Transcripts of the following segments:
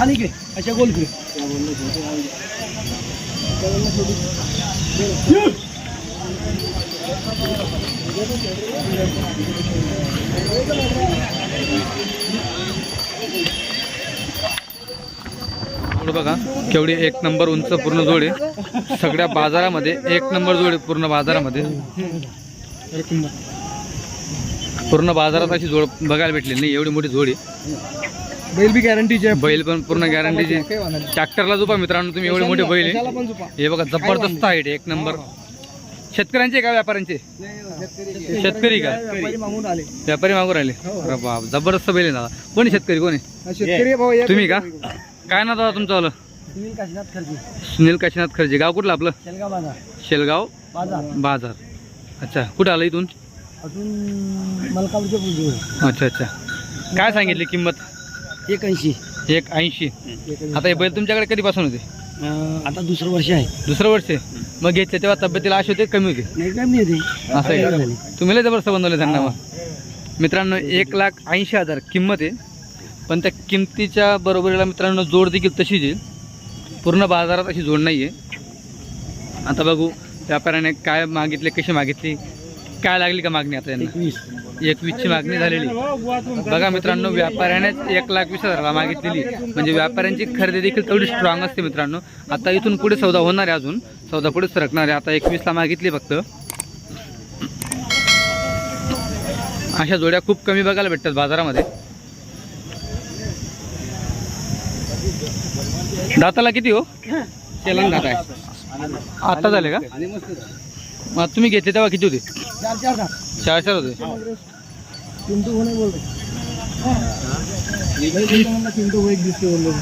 आणि के अशा गोल बघा केवढी एक नंबर उंच पूर्ण जोड सगळ्या बाजारामध्ये एक नंबर जोड पूर्ण बाजारामध्ये. पूर्ण बाजारात अशी जोड बघायला भेटली नाही एवढी मोठी जोड. आहे बैल बी गॅरंटीचे बैल पण पूर्ण गॅरंटीची ट्रॅक्टरला झोपा मित्रांनो तुम्ही एवढे मोठे बैल आहे. हे बघा जबरदस्त आहे एक नंबर शेतकऱ्यांचे का व्यापाऱ्यांचे? शेतकरी. का? व्यापारी मागून आले. अरे बाप जबरदस्त बैल आहे दादा. कोणी शेतकरी कोणी शेतकरी तुम्ही का? काय ना दादा तुमचं आलं सुनील काशीनाथ खर्जे गाव कुठलं आपलं? शेलगाव शेलगाव बाजार. बाजार. अच्छा कुठं आलं इथून? अजून मलकापूरच्या पुढे अच्छा अच्छा. काय सांगितली किंमत? एक ऐंशी एक ऐंशी आता हे बैल तुमच्याकडे कधीपासून होते? आता दुसरं वर्ष आहे. दुसरं वर्ष? आहे. मग घेतले तेव्हा तब्येतीला आश होते कमी होते? नाही काय नाही ते असं आहे का? तुम्ही लय जबरदस्त बनवले त्यांना मग. मित्रांनो एक लाख ऐंशी हजार किंमत आहे. पण त्या किमतीच्या बरोबरीला मित्रांनो जोड देखील तशीच आहे. पूर्ण बाजारात अशी जोड नाही आहे आता बघू व्यापाऱ्याने काय मागितले कशी मागितली काय लागली का मागणी आता यांना? एकवीस. एकवीसची मागणी झालेली. बघा मित्रांनो व्यापाऱ्यानेच एक लाख वीस हजाराला मागितलेली. म्हणजे व्यापाऱ्यांची खरेदी देखील तेवढी स्ट्रॉंग असते मित्रांनो. आता इथून पुढे सौदा होणार आहे अजून. सौदा पुढे सरकणार आहे. आता एकवीसला मागितली फक्त. अशा जोड्या खूप कमी बघायला भेटतात बाजारामध्ये. दाताला किती हो? तेलंग दात आहे. आता झाले का? मग तुम्ही घेतले तेव्हा किती होते? चार चार चार चार होते. चिंटू बोलतो चिंटू हो. एक दिसते बोललो.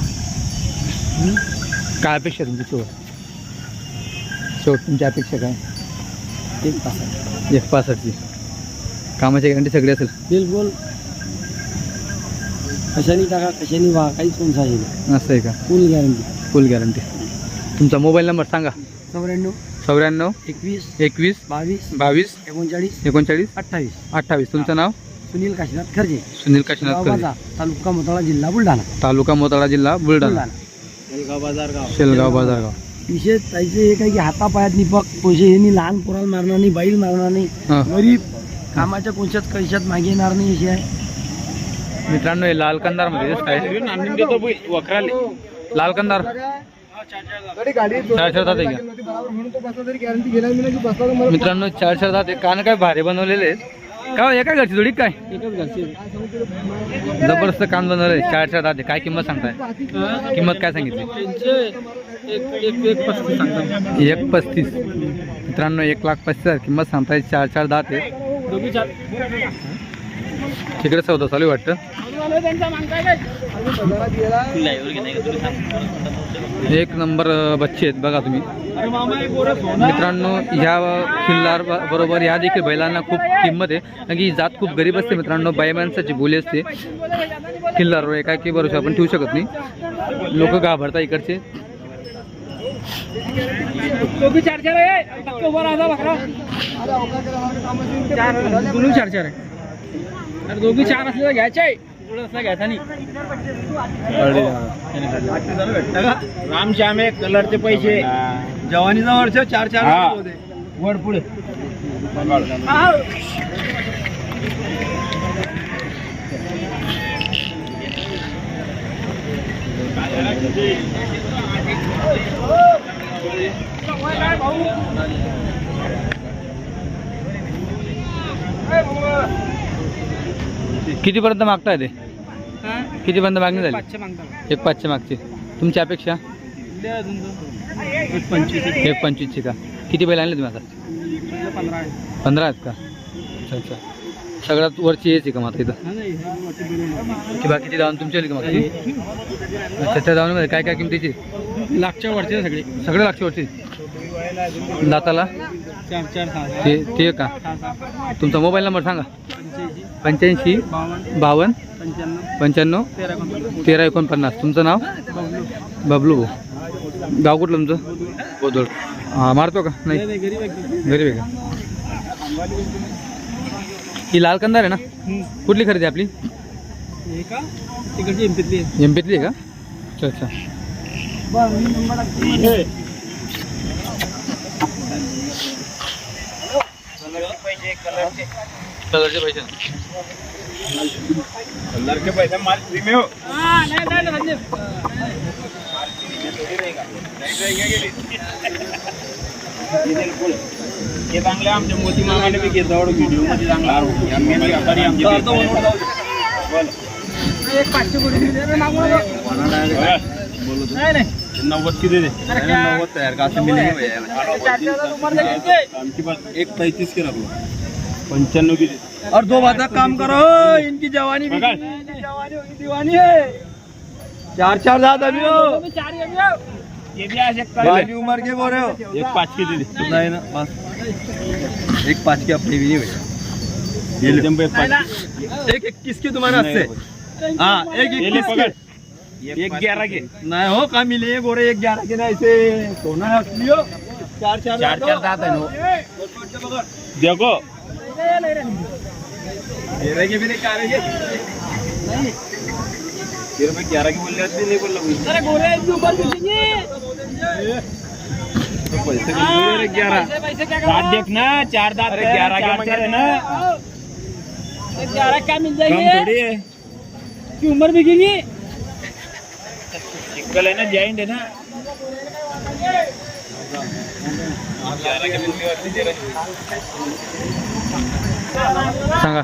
काय अपेक्षा तुमची शेवट शेवट तुमची अपेक्षा काय? एक तास एक पासष्टची. कामाची गॅरंटी सगळी असेल. बिलकुल कशाने टाका कशाने व्हा काहीच कोण सांगेल असं आहे का? फुल गॅरंटी फुल गॅरंटी तुमचा मोबाईल नंबर सांगा. चौऱ्याण्णव. चौऱ्याण्णव एकवीस एकवीस बावीस बावीस एकोणचाळीस एकोणचाळीस अठ्ठावीस. अठ्ठावीस. तुमचं नाव? सुनील काशीनाथ खर्जे सुनील काशीनाथ गाव खरे बाजार तालुका मोताळा जिल्हा बुलढाणा. तालुका मोताळा जिल्हा बुलढाणा. बुलढाणा. बाजार गाव शेलगाव बाजारगाव. विशेष त्याचे हे काय की हातापायात निपक पैसे हे नी लहान पोराला मारणार नाही बाईल मारणार नाही. गरीब कामाच्या कोणत्याच कैशात मागे येणार नाही अशी आहे. मित्रांनो हे लाल कंदारमध्ये लाल कंदार चार चार दाते घ्या मित्रांनो चार चार दाते कान काय भारी बनवलेले आहेत. का हो, एका घरची जोडी काय? जबरदस्त कान बनवले चार चार दाते काय किंमत सांगताय? किंमत काय सांगितली? एक पस्तीस. मित्रांनो एक लाख पस्तीस हजार किंमत सांगताय. चार चार दात आहे. तिकडे चौदा चालू आहे वाटतं? एक नंबर बच्चे आहेत बघा तुम्ही. मित्रांनो ह्या खिल्लार ब- बरोबर या देखील बैलांना खूप किंमत आहे. कारण की ही जात खूप गरीब असते मित्रांनो बाई माणसाची बोली असते. खिल्लारवर एका की भरोसा आपण ठेवू शकत नाही. लोक घाबरतात इकडचे. चार चार आहे. अरे दोघी चार असले तर घ्यायचे. आहे असला घ्यायचा नाही. राम श्याम आहे कलरचे पैसे. जवानी जवळचे चार चार वर पुढे. कितीपर्यंत मागताय ते? कितीपर्यंत मागणी झाली? एक पाचशे मागची. तुमची अपेक्षा? एक पंचवीस एक. पंचवीसची का? किती बैल आणले तुम्ही आता? पंधरा आहे पंधरा आहेत का? अच्छा अच्छा. सगळ्यात वरची यायची का मात्र इथं? की बाकीची धावून तुमची आली का मागची अच्छा त्या धावणीमध्ये काय काय किमतीची? लागच्या वरचे सगळे. सगळे लागची वरची. दाताला? चार चार सहा ते ते का? तुमचा मोबाईल नंबर सांगा. पंच्याऐंशी. बावन्न. पंच्याण्णव. तेरा एकोणपन्नास. तुमचं नाव? बबलू. भाऊ. गाव कुठलं तुमचं? बोदोड हां मारतो का? नाही. नाही गरीब आहे गरीब आहे का ही लाल कंदार आहे ना? कुठली खरेदी आपली? हे का? तिकडची एमपीतली एम पीतली आहे का? अच्छा अच्छा. कलरचे पैसे कलरचे पैसे माल प्रीमियम हे चांगले आमच्या मोती मामाने बी घेत जवळ व्हिडिओमध्ये चांगला आरोग्य पाचशे कोटी बोलत नाही. नव्वद किती दे? नव्वद तयार का असं एक पैंतीस के रख लो पंचानवे की और दो बात काम करो इनकी जवानी भी जवानी होगी दीवानी है चार चार दांत अभी हो ये भी आ सकता है उम्र के बोल रहे हो एक पाँच की दे? दे नहीं ना बस. एक पाँच की अपनी भी नहीं भैया ये ले एक इक्कीस की तुम्हारे हाथ से हाँ एक इक्कीस के एक ग्यारह के नहीं। हो कहाँ मिले बोरे एक ग्यारह के ना ऐसे सोना है चार चार चार चार दांत है। नो देखो। के भी नहीं चार के। में ग्यारह की बोल रहे नहीं बोल तो पैसे ग्यारह। दांत देखना चार दांत ग्यारह के चार ना। ग्यारह क्या मिल जाएगी? की उम्र बिकेगी? सिंगल है ना जॉइंट है ना? सांगा.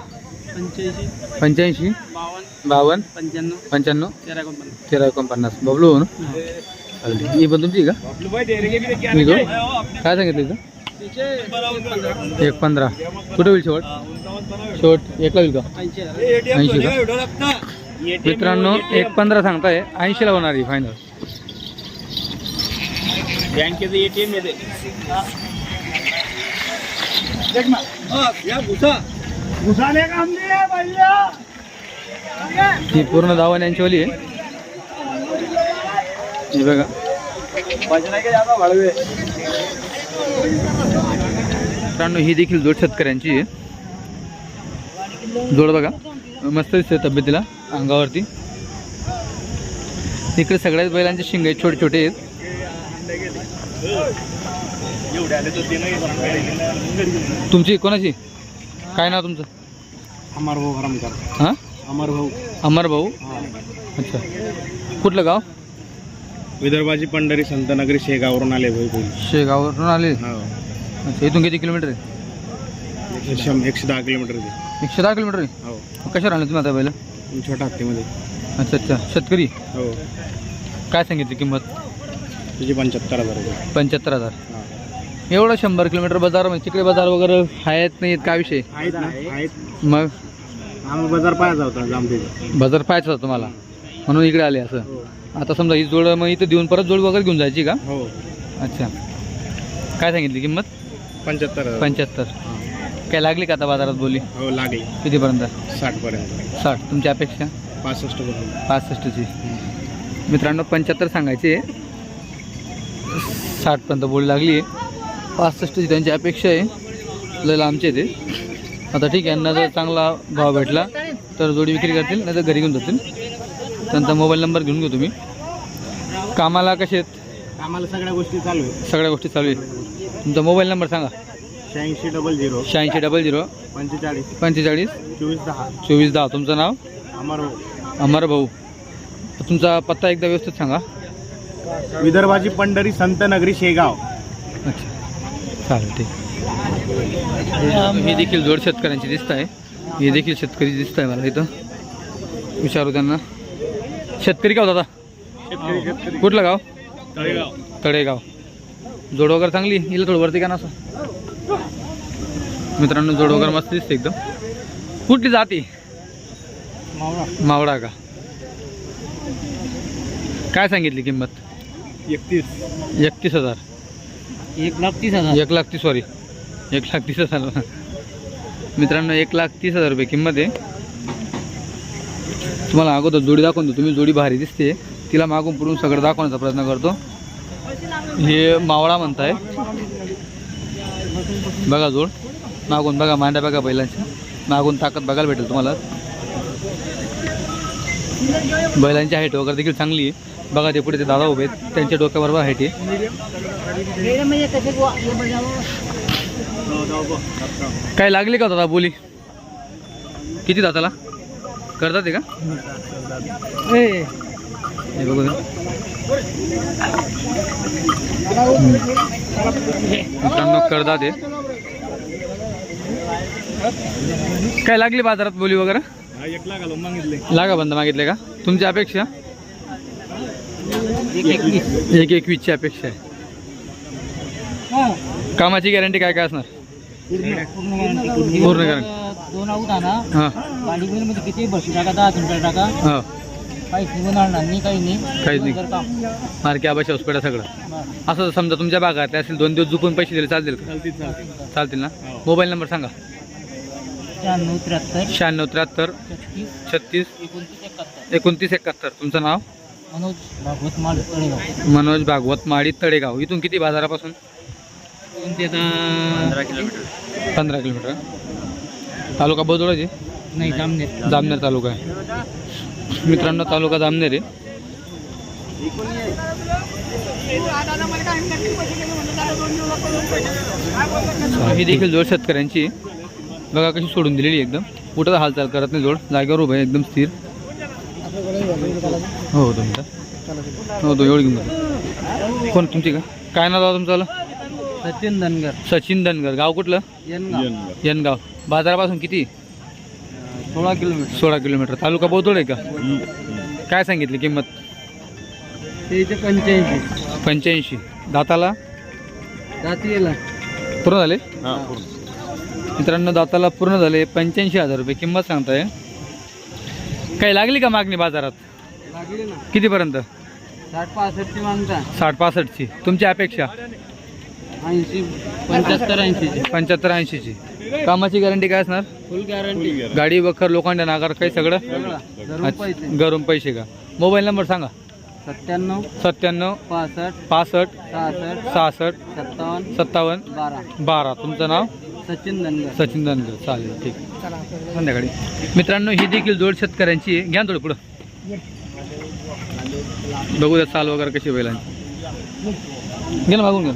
पंच्याऐंशी. पंच्याऐंशी बावन्न. बावन्न पंच्याण्णव. पंच्याण्णव. तेरा एकोणपन्नास. तेरा एकोणपन्नास. बबलू हो ना? चालते ही पण तुमची का? बबलू भाई दे रहे भी मी काय सांगितलं इथं? एक पंधरा. कुठे होईल शेवट? शेवट एकला होईल का? ऐंशी ऐंशी का? मित्रांनो एक पंधरा सांगताय ऐंशीला होणार आहे फायनल बँकेचं एटीएम येते ही. पूर्ण दावण यांचीवाली आहे. हे बघा. मित्रांनो ही देखील जोड शेतकऱ्यांची आहे. जोड बघा. मस्त दिसते तब्येतीला. अंगावरती. इकडे सगळ्याच बैलांचे शिंग आहेत छोटे छोटे आहेत. तुमची कोणाची? काय नाव तुमचं? अमर भाऊ हरमकर हां? अमर भाऊ. अमर भाऊ? अच्छा. कुठलं गाव? विदर्भाची पंढरी संतनगरी शेगावरून आले भाई पहिले शेगाववरून आले? हो. अच्छा इथून किती किलोमीटर आहे? एकशे दहा किलोमीटर एकशे दहा किलोमीटर आहे? हो. कशावर आणलं तुम्ही आता बैल? छोटा हत्तीमध्ये. अच्छा अच्छा. शेतकरी? हो. काय सांगितली किंमत? तुझी पंच्याहत्तर हजार रुपये. पंच्याहत्तर हजार. हा. एवढं शंभर किलोमीटर बाजार म्हणजे तिकडे बाजार वगैरे आहेत नाहीत काय विषय? आहेत ना आहेत. मग? आम्ही बाजार पाहायचा होता जामतेचा बाजार पाहायचा होता तुम्हाला? म्हणून इकडे आले असं. आता समजा ही जोड मग इथं देऊन परत जोड वगैरे घेऊन जायची का? हो. अच्छा. काय सांगितली किंमत? पंच्याहत्तर हजार. पंच्याहत्तर. काय लागली का आता बाजारात बोली? हो लागले. कितीपर्यंत? साठ पर्यंत साठ. तुमची अपेक्षा? पासष्ट पर्यंत. पासष्टची. मित्रांनो पंच्याहत्तर सांगायचे. साठपर्यंत बोली लागली. आहे पासष्टची त्यांची अपेक्षा आहे. लय लांबचे ते. आता ठीक आहे यांना जर चांगला भाव भेटला. तर जोडी विक्री करतील नाही तर घरी घेऊन जातील. त्यांचा मोबाईल नंबर घेऊन घेऊ तुम्ही. कामाला कसे आहेत? आम्हाला सगळ्या गोष्टी चालू आहे सगळ्या गोष्टी चालू आहेत. तुमचा मोबाईल नंबर सांगा. शहाऐंशी डबल झिरो शहाऐंशी डबल झिरो पंचेचाळीस. पंचेचाळीस. चोवीस दहा. चोवीस दहा. तुमचं नाव? अमर अमर भाऊ. तुमचा पत्ता एकदा व्यवस्थित सांगा. विदर्भाची पंढरी संतनगरी शेगाव. अच्छा. चालेल ठीक. ही देखील जोड शेतकऱ्यांची दिसत आहे ही देखील शेतकरी दिसत आहे मला इथं. विचारू त्यांना. शेतकरी का होता दादा कुठलं गाव? तळेगाव. तळेगाव. जोड वगैरे चांगली? हिला थोडं वरती का ना असं मित्रांनो जोड वगैरे मस्त दिसते एकदम. कुठली जाती? मावळा. का? काय सांगितली किंमत? एकतीस. एकतीस हजार. एक लाख तीस हजार. एक लाख तीस सॉरी एक लाख तीस हजार. मित्रांनो एक लाख तीस हजार रुपये किंमत आहे. तुम्हाला अगोदर जोडी दाखवून देतो. तुम्ही जोडी भारी दिसते. तिला मागून पुढून सगळं दाखवण्याचा प्रयत्न करतो. हे मावळा म्हणताय. बघा जोड. मागून बघा मांड्या बघा बैलांच्या. मागून ताकद बघायला भेटेल तुम्हाला. बैलांची हाईट वगैरे देखील चांगली आहे. बघा ते पुढे ते दादा उभे आहेत. त्यांच्या डोक्याबरोबर हाईट आहे काय लागली का दादा बोली? किती दाताला? करतात ते का? बघू करतात ते. काय लागली बाजारात बोली वगैरे? एक मागितले. लागा बंद मागितले का? तुमची अपेक्षा? एक एकवीसची अपेक्षा आहे. कामाची गॅरंटी काय काय असणार? पूर्ण गॅरंटी. दोन आऊट आणा हां. गाडी मध्ये किती? बसू टाका दहा तीन टाका. हां. नाही काही नाही. काहीच नाही. मार्के आबाशी हॉस्पिटल सगळं. असं समजा तुमच्या भागात असेल दोन दिवस झुपून पैसे दिले चालतील का? चालती चालती चालतील ना? मोबाईल नंबर सांगा. शहाण्णव त्र्याहत्तर. शहाण्णव त्र्याहत्तर. छत्तीस. छत्तीस. एकोणतीस एकाहत्तर. एकोणतीस एकाहत्तर. तुमचं नाव? मनोज भागवत माल तळेगाव. मनोज भागवत माडी तळेगाव. इथून किती बाजारापासून? आता किलोमीटर. पंधरा किलोमीटर. तालुका बदोडाची नाही जामनेर. जामनेर तालुका आहे. मित्रांनो तालुका जामनेर आहे. ही देखील जोड शेतकऱ्यांची आहे. बघा कशी सोडून दिलेली एकदम. कुठं हालचाल करत नाही जोड. जागेवर उभं आहे एकदम स्थिर. हो हो तुमचा हो तो एवढी किंमत कोण तुमची का? काय नाव दादा तुमचं सचिन धनगर. सचिन धनगर. गाव कुठलं? यनगाव. यनगाव. बाजारापासून किती? सोळा किलोमीटर. सोळा किलोमीटर. तालुका बोतोड आहे का? काय सांगितली किंमत? ते इथे पंच्याऐंशी. पंच्याऐंशी. दाताला? जातीला पूर्ण झाले? मित्रांनो दाताला पूर्ण झाले पंच्याऐंशी हजार रुपये. किंमत सांगताय. काही लागली का मागणी बाजारात? लागली ना. कितीपर्यंत? साठ पासष्टची मागता साठ पासष्टची. तुमची अपेक्षा? ऐंशी पंच्याहत्तर ऐंशीची. पंच्याहत्तर ऐंशीची. कामाची गॅरंटी काय असणार? Full guarantee. गाडी वखर लोखंड नागर काही सगळं? घरून पैसे. का? मोबाईल नंबर सांगा. सत्त्याण्णव सत्त्याण्णव पासष्ट पासष्ट सहासष्ट सहासष्ट सत्तावन्न सत्तावन्न बारा. बारा. तुमचं नाव? सचिन धनगर. सचिन धनगर चालेल ठीक. संध्याकाळी. मित्रांनो ही देखील जोड शेतकऱ्यांची आहे. घ्या थोडं पुढं. बघू द्या चाल वगैरे कशी बैलांची घे ना मागून घ्या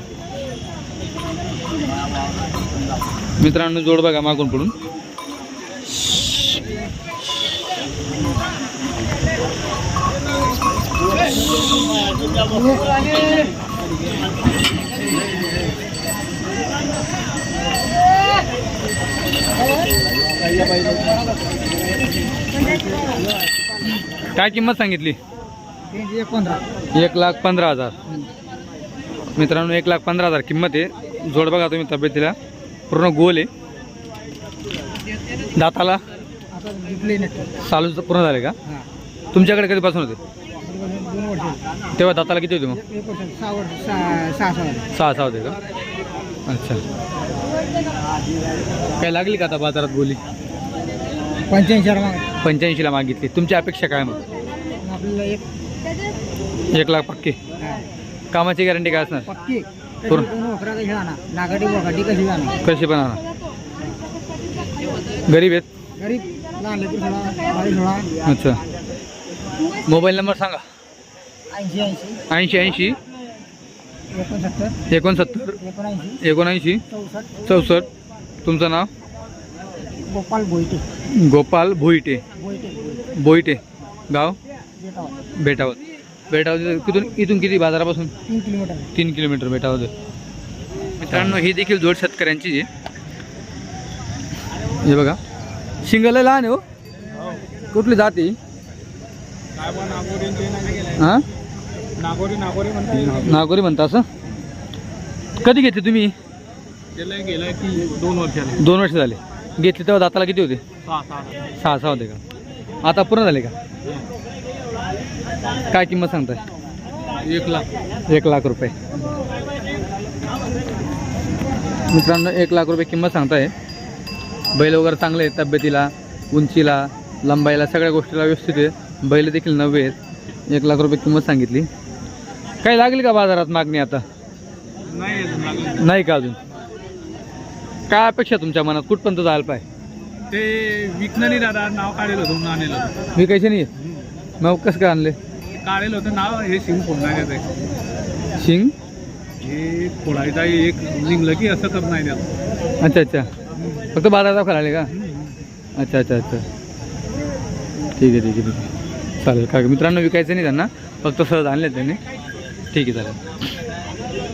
मित्रांनो जोड बघा मागून पडून काय किंमत सांगितली? एक लाख पंधरा हजार. मित्रांनो एक लाख पंधरा हजार किंमत आहे. जोड बघा तुम्ही तब्येतीला. पूर्ण गोल आहे. दाताला? चालू पूर्ण झाले का? तुमच्याकडे कधीपासून होते? तेव्हा दाताला किती होते मग? सहा सहा सहा सहा होते का? अच्छा. काय लागली का आता बाजारात बोली पंच्याऐंशी माग. पंच्याऐंशीला मागितली. तुमची अपेक्षा काय मग? आपल्याला एक. एक लाख पक्के. कामाची गॅरंटी काय असणार? पक्की. पूर्ण. कशी पण आणा गरीब आहेत. गरीब. लहान लेकरू अच्छा. मोबाईल नंबर सांगा. ऐंशी ऐंशी. ऐंशी ऐंशी. एकोणसत्तर. एकोणसत्तर. एकोणऐंशी. एकोणऐंशी. चौसष्ट. चौसष्ट. तुमचं नाव? गोपाल बोईटे गोपाल भोईटे. बोईटे गाव? बेटावत बेटावत किथून इथून किती बाजारापासून? तीन किलोमीटर. तीन किलोमीटर बेटावत मित्रांनो ही देखील जोड शेतकऱ्यांची आहे. हे बघा. शिंगल लहान आहे हो. कुठली जाती हां? नागोरी नागोरी म्हणतात. नागोरी म्हणता असं? कधी घेतली तुम्ही? गेलाय गेलाय की दोन वर्ष झाले. दोन वर्ष झाले. घेतली तेव्हा दाताला किती होते? सहा सहा सहा. सहा होते का? आता पूर्ण झाले का? काय किंमत सांगताय? एक लाख. एक लाख रुपये. मित्रांनो एक लाख रुपये किंमत सांगताय. बैल वगैरे चांगले आहेत तब्येतीला उंचीला लंबाईला सगळ्या गोष्टीला व्यवस्थित आहे बैल देखील नवे आहेत. एक लाख रुपये किंमत सांगितली. काही लागली का बाजारात मागणी आता? नाही का अजून? काय अपेक्षा तुमच्या मनात? कुठपर्यंत जायला पाहिजे? ते विकलं नाही दादा नाव काढेल होतं म्हणून आणलं मी कैसे नाही मग कसं काय आणले? काढेल होतं नाव हे शिंग फोडणार आहे. शिंग? हे फोडायचा एक निघलं की असं करणार आहे त्याला. अच्छा अच्छा. फक्त बाजारात खाला आले का? अच्छा अच्छा अच्छा. ठीक आहे ठीक आहे ठीक आहे. चालेल. का मित्रांनो विकायचं नाही त्यांना. फक्त सहज आणले त्यांनी. ठीक आहे चालेल.